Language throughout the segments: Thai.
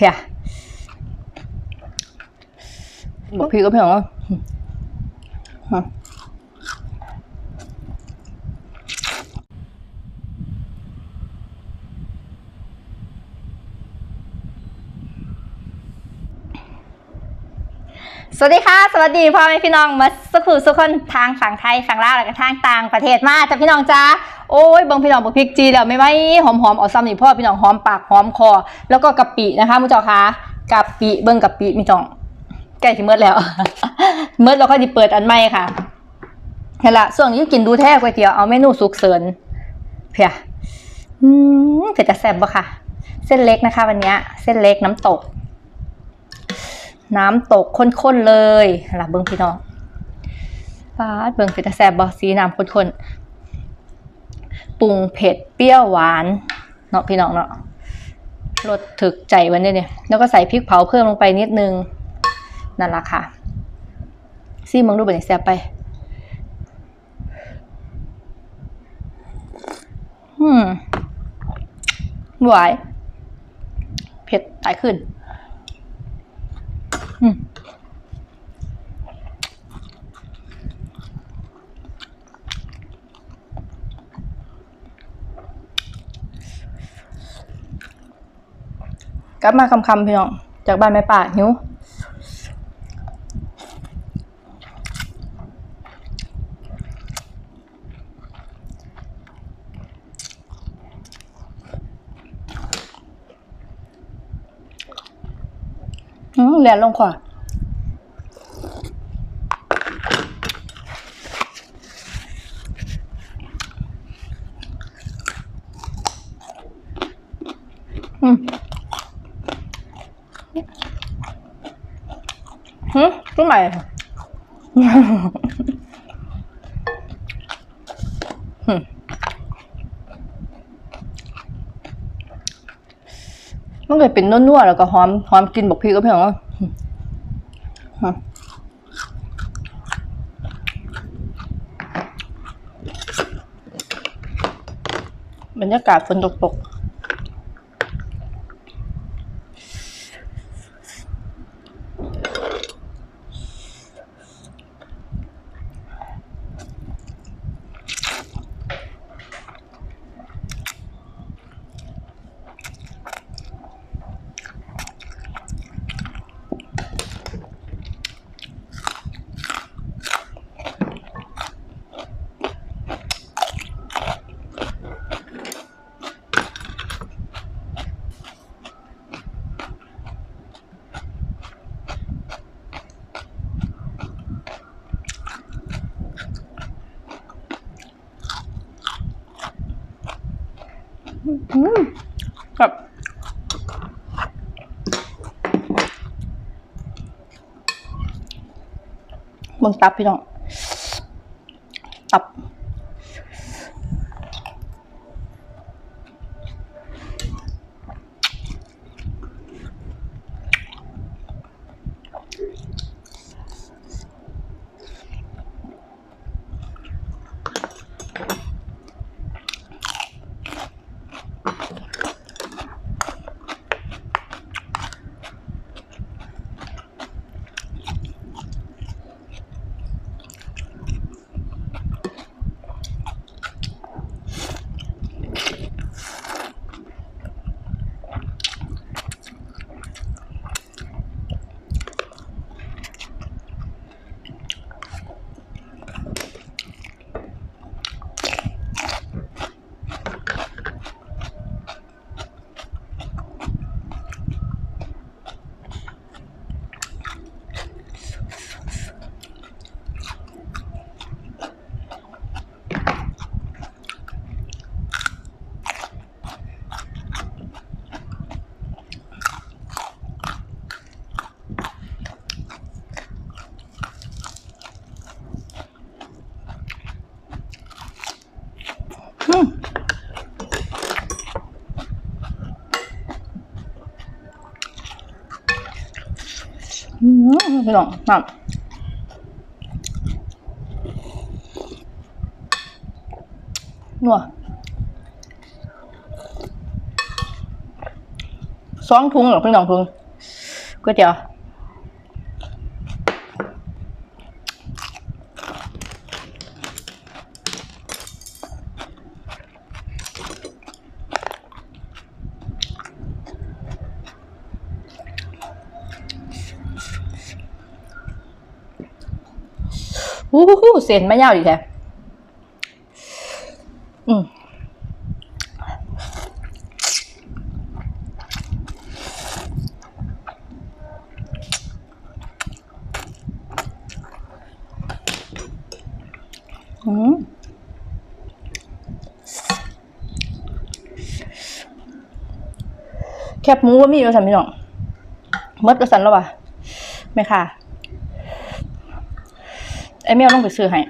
พียบอกพี่ก็เพียงว่า สวัสดีค่ะ สวัสดีพ่อแม่พี่น้องมาสุขุสุขคนทางฝั่งไทยฝั่งลาวแล้วก็ทางต่างประเทศมาจ้ะพี่น้องจ้าโอ้ยเบางพี่น้องบอกพริกจีแล้วไม่ไหมหอมหอมๆเอาซ้ำนี่พ่อพี่น้องหอมปากหอมคอ แล้วก็กะปินะคะมุจอคะกะปิเบิ้งกะปิมีจองใกล้ที่เมื่อแล้วเมื่อเราก็จะเปิดอันใหม่ค่ะเห็นละส่วนนี้กินดูแท้ก๋วยเตี๋ยวเอาเมนูสุกเสริญเพียอืมเผ็ดจะแซ่บปะค่ะ เส้นเล็กนะคะ วันนี้เส้นเล็กน้ำตก น้ำตกข้นๆเลยหล่ะเบิ้งพี่น้องฟาดเบิ้งเผ็ดจะแซ่บบอสีน้ำข้นๆปรุงเผ็ดเปรี้ยวหวานเนาะพี่น้องเนาะรสถึกใจวันนี้เนี่ยแล้วก็ใส่พริกเผาเพิ่มลงไปนิดนึงนั่นละค่ะซี่มึงดูเป็นแซบไปอืมหวายเผ็ดตายขึ้น กลับมาคำคำๆพี่น้อง จากบ้านแม่ป่าหิว อืมเรียนลงขวาอืมหืมรู้ไหมหื มันเลยเป็นนัวๆแล้วก็หอมหอมกลินบอกพี่ก็เพียงว่าบรรยากาศฝนตกๆ เบิ่งตับพี่น้อง ตับ อืม พี่น้องน้ำนัวสองถุงหรอพี่น้องถุงก๋วยเตี๋ยวอู้หู เส้นไม่ยาวดีแท้อืมอืมแคบหมูว่ามีอยู่สันพี่น้องหมดก็สันแล้ววะไม่ค่ะ ไอ้แมวต้องไปซื้อให้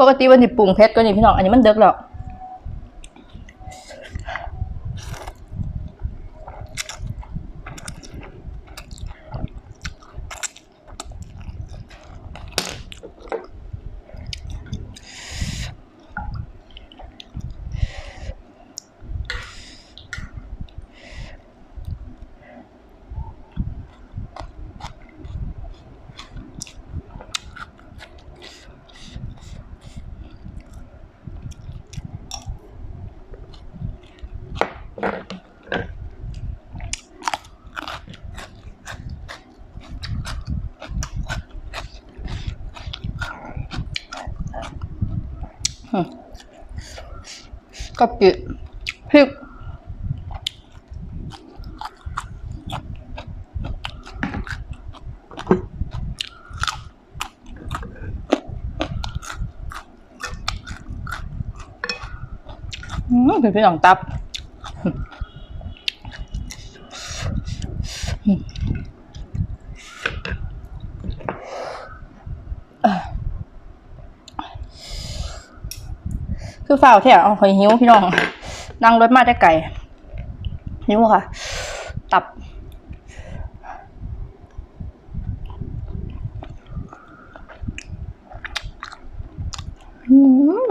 ปกติวันนี้ปรุงเผ็ดก็นี่พี่น้องอันนี้มันเด็กหรอกะปิพริกอืมเป็นพี่น้องตับ คือฝ้าวแท้เอาหอยหิวพี่น้อง นั่งรถมาได้ไก่หิวค่ะ ตับ อืม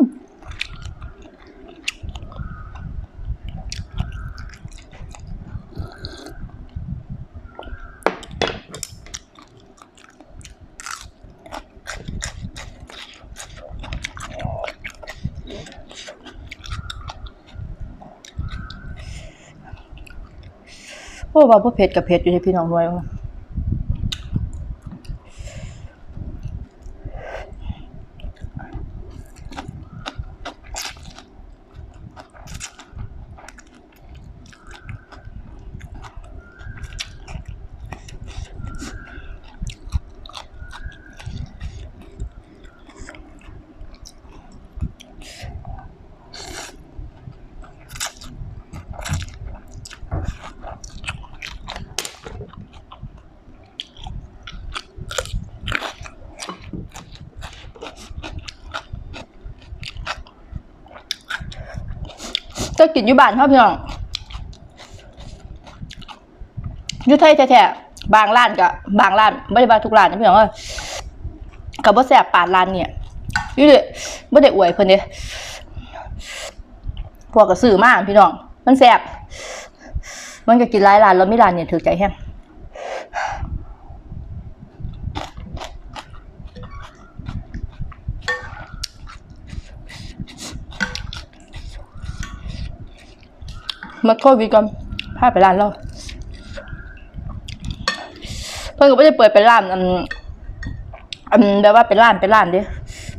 โอ้ว่าบ่เผ็ดกับเผ็ดอยู่ที่พี่น้องด้วย ว่ะจะกินอยู่บ้านครับพี่น้องอยู่ไทยแท้ๆบางร้านกับบางร้านไม่ได้บางทุกร้านนะพี่น้องเอ้ยกับว่าแสบปานร้านเนี่ยอยู่เด้บ่ได้อวยเพิ่นเด้พวกกับสื่อมากพี่น้อง มันแสบมันก็กินหลายร้านแล้วไม่ร้านเนี่ยถือใจแห้ง มาโควิดก่อนพาไปร้านเราเพิ่อนก็ไม่ได้เปิดเป็นร้านอันอันแบบว่าเป็นร้านเป็นร้านเด้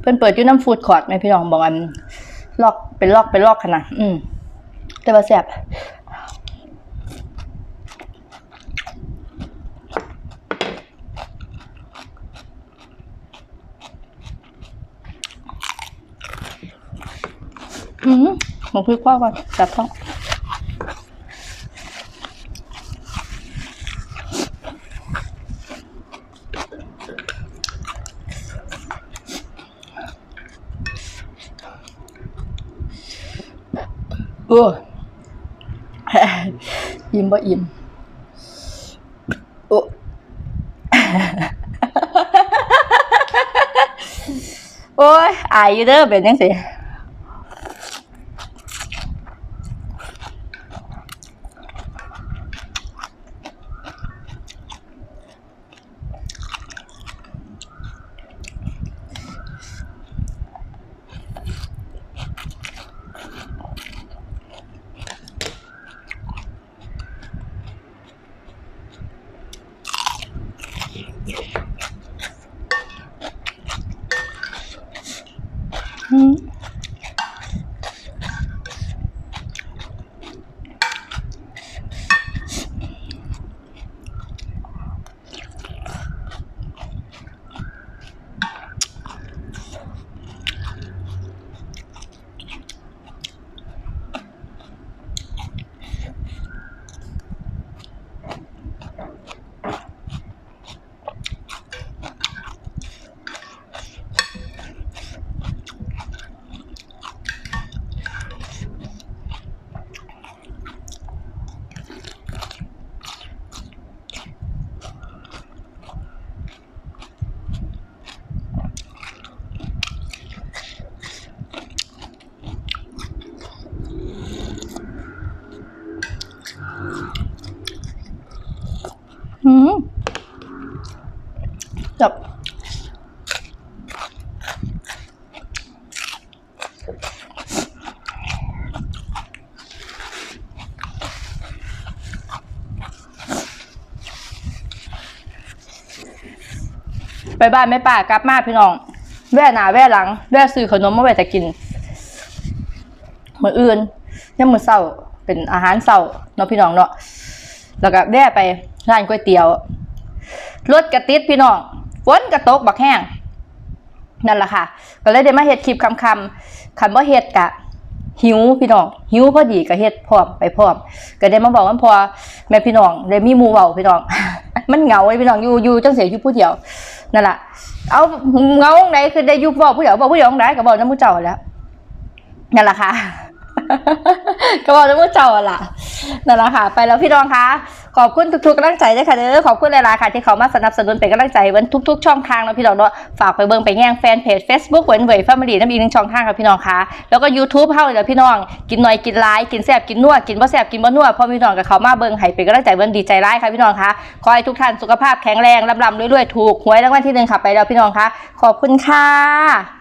เพิ่อนเปิดอยู่น้ำฟูดคอร์ทไหมพี่น้องบอกอันลอกเป็นลอกเป็นลอกขนาดอืมแต่ว่าแซ่บอืมหมูพริกพ่อก่อนจับท้องโอ้ อิ่มบ่อิ่มโอ้โอ้ยอายอยู่เด้อเป็นจังซี่ ไปบ้านแม่ป่ากลับมาพี่น้อง แว่หนาแว่หลัง แว่ซื้อขนมมาไว้แต่กินมืออื่นยังมือเช้าเป็นอาหารเช้าเนาะพี่น้องเนาะแล้วก็แว่ไปร้านก๋วยเตี๋ยวรถกระติดพี่น้องฝนกระตกบักแห้งนั่นแหละค่ะ ก็เลยได้มาเฮ็ดคลิปคำคำคันว่าเฮ็ดกะ หิวพี่น้องหิวพอดีก็เฮ็ดพร้อมไปพร้อมก็ได้มาบอกว่าพอแม่พี่น้องได้มีหมู่เว้าพี่น้อง มันเหงาไอ้พี่น้องอยู่อยู่จังเสียอยู่ผู้เดียวนั่นแหละเอาเหงาไหนคือได้อยู่เว้าผู้เดียวบอกผู้เดียวได้ก็บอกน้ำมูเจ้าแล้วนั่นแหละค่ะก็บอกน้ำมูเจ้าล่ะนั่นแหละค่ะ ไปแล้วพี่น้องคะ ขอบคุณทุกๆกำลังใจด้วยค่ะเด้อขอบคุณหลายๆค่ะ ที่เขามาสนับสนุนเป็นกำลังใจวันทุก ๆ ช่องทางนะพี่น้องเนาะฝากไปเบิ่งไปแง่งแฟนเพจ Facebook เวนเวยแฟมิลี่นั่นอีกหนึ่งช่องทางค่ะพี่น้องคะแล้วก็ YouTube เฮาเลยพี่น้องกินหน่อยกินร้ายกินแซ่บกินนัวกินบ่แซ่บกินบ่นัวพอพี่น้องกับเขามาเบิ่งให้เป็นกำลังใจเบิ่งดีใจร้ายค่ะพี่น้องคะขอให้ทุกท่านสุขภาพแข็งแรงร่ำๆรวยๆถูกหวยรางวัลที่หนึ่งค่ะไปแล้วพี่น้องคะขอบคุณค่ะ